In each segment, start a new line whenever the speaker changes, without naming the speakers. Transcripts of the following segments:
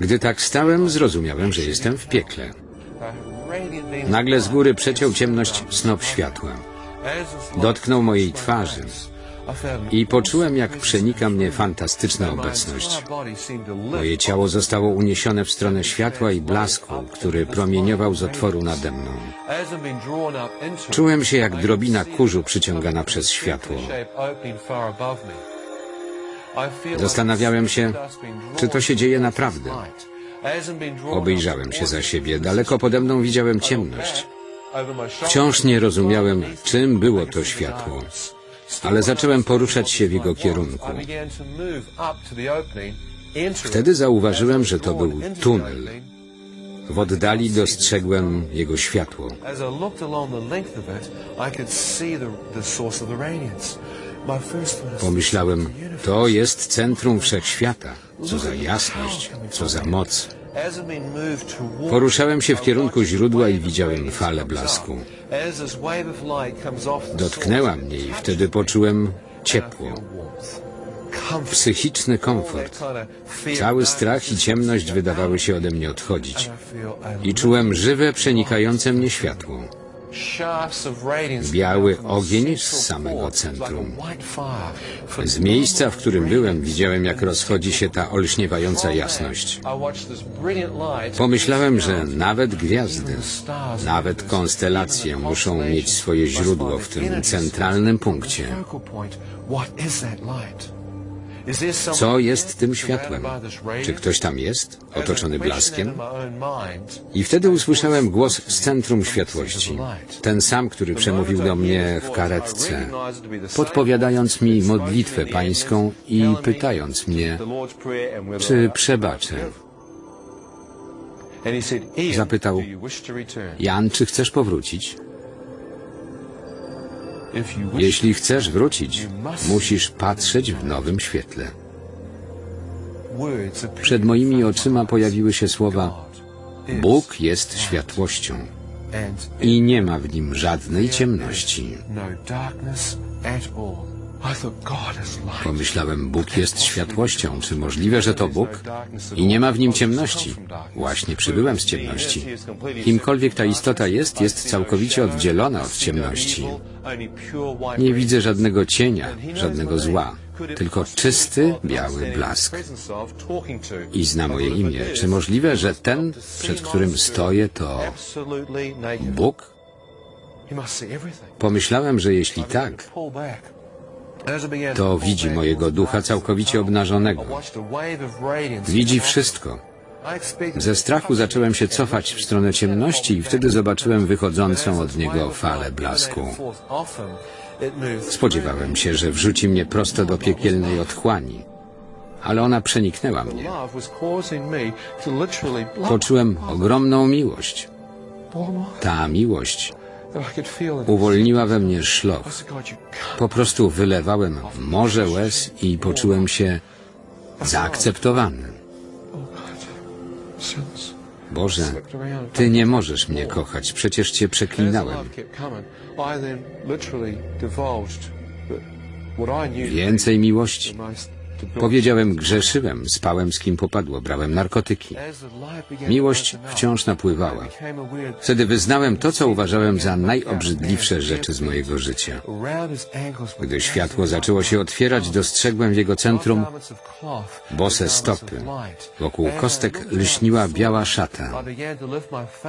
Gdy tak stałem, zrozumiałem, że jestem w piekle. Nagle z góry przeciął ciemność snop światła. Dotknął mojej twarzy i poczułem, jak przenika mnie fantastyczna obecność. Moje ciało zostało uniesione w stronę światła i blasku, który promieniował z otworu nade mną. Czułem się jak drobina kurzu przyciągana przez światło. Zastanawiałem się, czy to się dzieje naprawdę. Obejrzałem się za siebie. Daleko pode mną widziałem ciemność. Wciąż nie rozumiałem, czym było to światło, ale zacząłem poruszać się w jego kierunku. Wtedy zauważyłem, że to był tunel. W oddali dostrzegłem jego światło. Pomyślałem, to jest centrum wszechświata. Co za jasność, co za moc. Poruszałem się w kierunku źródła i widziałem falę blasku. Dotknęła mnie i wtedy poczułem ciepło, psychiczny komfort. Cały strach i ciemność wydawały się ode mnie odchodzić.
I
czułem żywe, przenikające mnie światło. Biały ogień z samego centrum. Z miejsca, w którym byłem, widziałem, jak rozchodzi się ta olśniewająca jasność. Pomyślałem, że nawet gwiazdy, nawet konstelacje muszą mieć swoje źródło w tym centralnym punkcie. Co jest tym światłem? Czy ktoś tam jest, otoczony blaskiem? I wtedy usłyszałem głos z centrum światłości. Ten sam, który przemówił do mnie w karetce, podpowiadając mi modlitwę pańską i pytając mnie, czy przebaczę. Zapytał, Jan, czy chcesz powrócić? Jeśli chcesz wrócić, musisz patrzeć w nowym świetle. Przed moimi oczyma pojawiły się słowa Bóg jest światłością i nie ma w nim żadnej ciemności. Pomyślałem, Bóg jest światłością. Czy możliwe, że to Bóg? I nie ma w nim ciemności. Właśnie przybyłem z ciemności. Kimkolwiek ta istota jest, jest całkowicie oddzielona od ciemności. Nie widzę żadnego cienia, żadnego zła, tylko czysty, biały blask. I zna moje imię. Czy możliwe, że ten, przed którym stoję, to Bóg? Pomyślałem, że jeśli tak, to widzi mojego ducha całkowicie obnażonego. Widzi wszystko. Ze strachu zacząłem się cofać w stronę ciemności i wtedy zobaczyłem wychodzącą od niego falę blasku. Spodziewałem się, że wrzuci mnie prosto do piekielnej otchłani, ale ona przeniknęła mnie. Poczułem ogromną miłość. Ta miłość uwolniła we mnie szloch. Po prostu wylewałem morze łez i poczułem się zaakceptowany. Boże, Ty nie możesz mnie kochać, przecież Cię przeklinałem. Więcej miłości. Powiedziałem, grzeszyłem, spałem z kim popadło, brałem narkotyki. Miłość wciąż napływała. Wtedy wyznałem to, co uważałem za najobrzydliwsze rzeczy z mojego życia. Gdy światło zaczęło się otwierać, dostrzegłem w jego centrum bose stopy. Wokół kostek lśniła biała szata.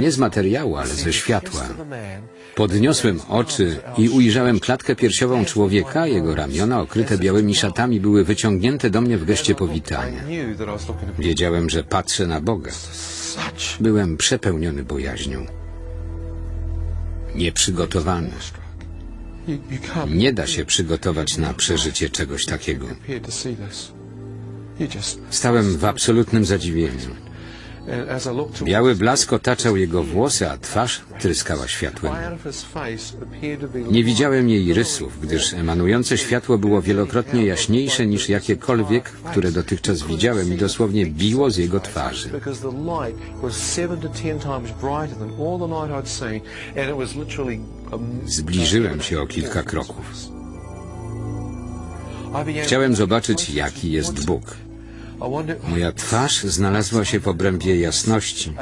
Nie z materiału, ale ze światła. Podniosłem oczy i ujrzałem klatkę piersiową człowieka, jego ramiona okryte białymi szatami były wyciągnięte do mnie w geście powitania. Wiedziałem, że patrzę na Boga. Byłem przepełniony bojaźnią. Nieprzygotowany. Nie da się przygotować na przeżycie czegoś takiego. Stałem w absolutnym zadziwieniu. Biały blask otaczał jego włosy, a twarz tryskała światłem. Nie widziałem jej rysów, gdyż emanujące światło było wielokrotnie jaśniejsze niż jakiekolwiek, które dotychczas widziałem i dosłownie biło z jego twarzy. Zbliżyłem się o kilka kroków. Chciałem zobaczyć, jaki jest Bóg. Moja twarz znalazła się w obrębie jasności,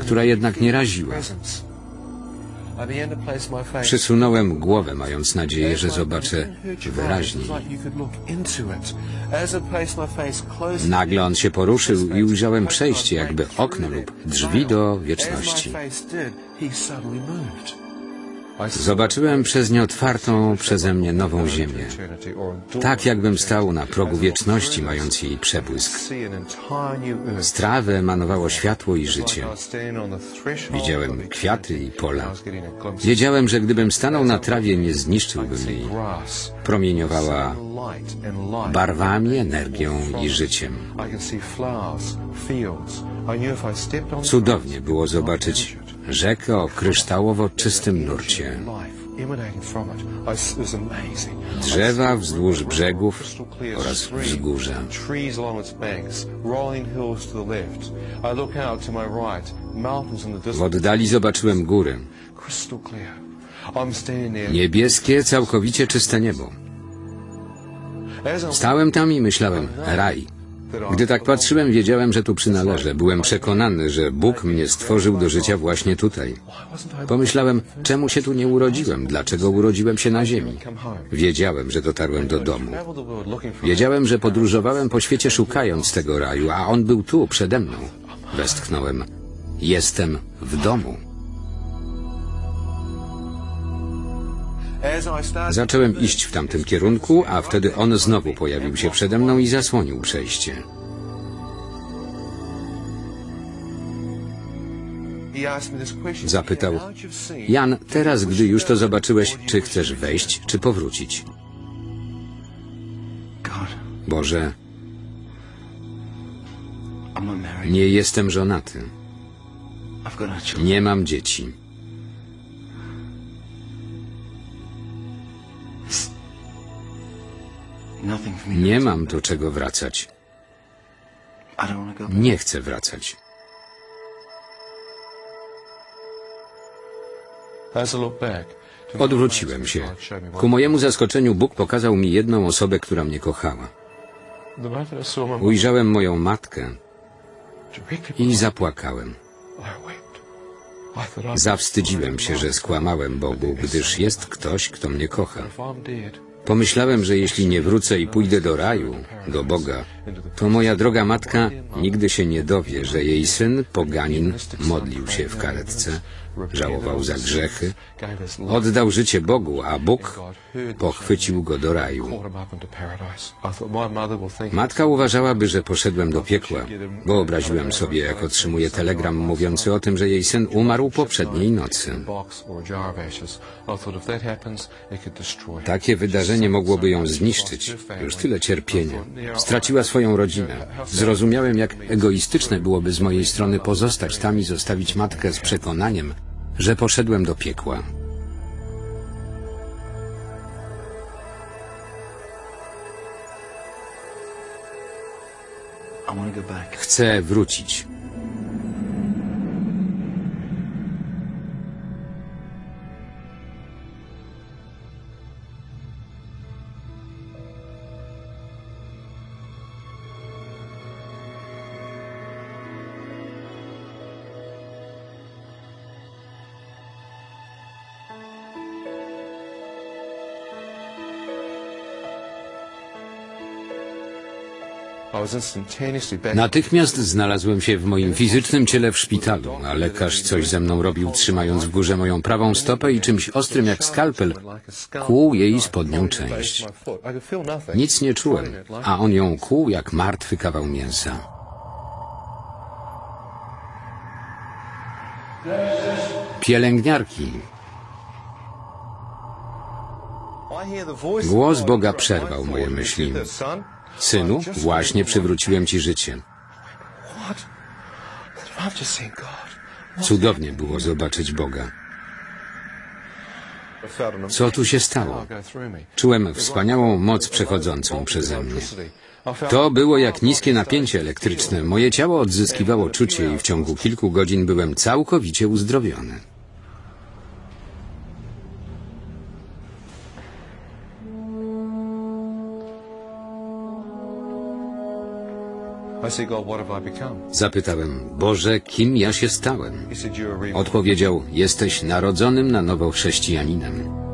która jednak nie raziła. Przysunąłem głowę, mając nadzieję, że zobaczę wyraźniej. Nagle on się poruszył i ujrzałem przejście, jakby okno lub drzwi do wieczności. Zobaczyłem przez nieotwartą przeze mnie nową ziemię. Tak jakbym stał na progu wieczności, mając jej przebłysk. Z trawy emanowało światło i życie. Widziałem kwiaty i pola. Wiedziałem, że gdybym stanął na trawie, nie zniszczyłbym jej. Promieniowała barwami, energią i życiem. Cudownie było zobaczyć rzekę o kryształowo czystym nurcie. Drzewa wzdłuż brzegów oraz wzgórza. W oddali zobaczyłem góry. Niebieskie, całkowicie czyste niebo. Stałem tam i myślałem, raj. Gdy tak patrzyłem, wiedziałem, że tu przynależę. Byłem przekonany, że Bóg mnie stworzył do życia właśnie tutaj. Pomyślałem, czemu się tu nie urodziłem? Dlaczego urodziłem się na ziemi? Wiedziałem, że dotarłem do domu. Wiedziałem, że podróżowałem po świecie szukając tego raju, a on był tu, przede mną. Westchnąłem. Jestem w domu. Zacząłem iść w tamtym kierunku, a wtedy on znowu pojawił się przede mną i zasłonił przejście. Zapytał, Jan, teraz gdy już to zobaczyłeś, czy chcesz wejść, czy powrócić? Boże, nie jestem żonaty, nie mam dzieci. Nie mam do czego wracać. Nie chcę wracać. Odwróciłem się. Ku mojemu zaskoczeniu Bóg pokazał mi jedną osobę, która mnie kochała. Ujrzałem moją matkę i zapłakałem. Zawstydziłem się, że skłamałem Bogu, gdyż jest ktoś, kto mnie kocha. Pomyślałem, że jeśli nie wrócę i pójdę do raju, do Boga, to moja droga matka nigdy się nie dowie, że jej syn, poganin, modlił się w karetce, żałował za grzechy, oddał życie Bogu, a Bóg pochwycił go do raju. Matka uważałaby, że poszedłem do piekła, bo obraziłem sobie, jak otrzymuję telegram mówiący o tym, że jej syn umarł poprzedniej nocy. Takie wydarzenie mogłoby ją zniszczyć. Już tyle cierpienia. Straciła swoją rodzinę. Zrozumiałem, jak egoistyczne byłoby z mojej strony pozostać tam i zostawić matkę z przekonaniem, że poszedłem do piekła. Chcę wrócić. Natychmiast znalazłem się w moim fizycznym ciele w szpitalu, a lekarz coś ze mną robił, trzymając w górze moją prawą stopę i czymś ostrym jak skalpel kłuł jej spodnią część. Nic nie czułem, a on ją kłuł jak martwy kawał mięsa. Pielęgniarki. Głos Boga przerwał moje myśli. Synu, właśnie przywróciłem ci życie. Cudownie było zobaczyć Boga. Co tu się stało? Czułem wspaniałą moc przechodzącą przeze mnie. To było jak niskie napięcie elektryczne. Moje ciało odzyskiwało czucie i w ciągu kilku godzin byłem całkowicie uzdrowiony.
Zapytałem, Boże, kim ja się stałem? Odpowiedział, jesteś narodzonym na nowo chrześcijaninem.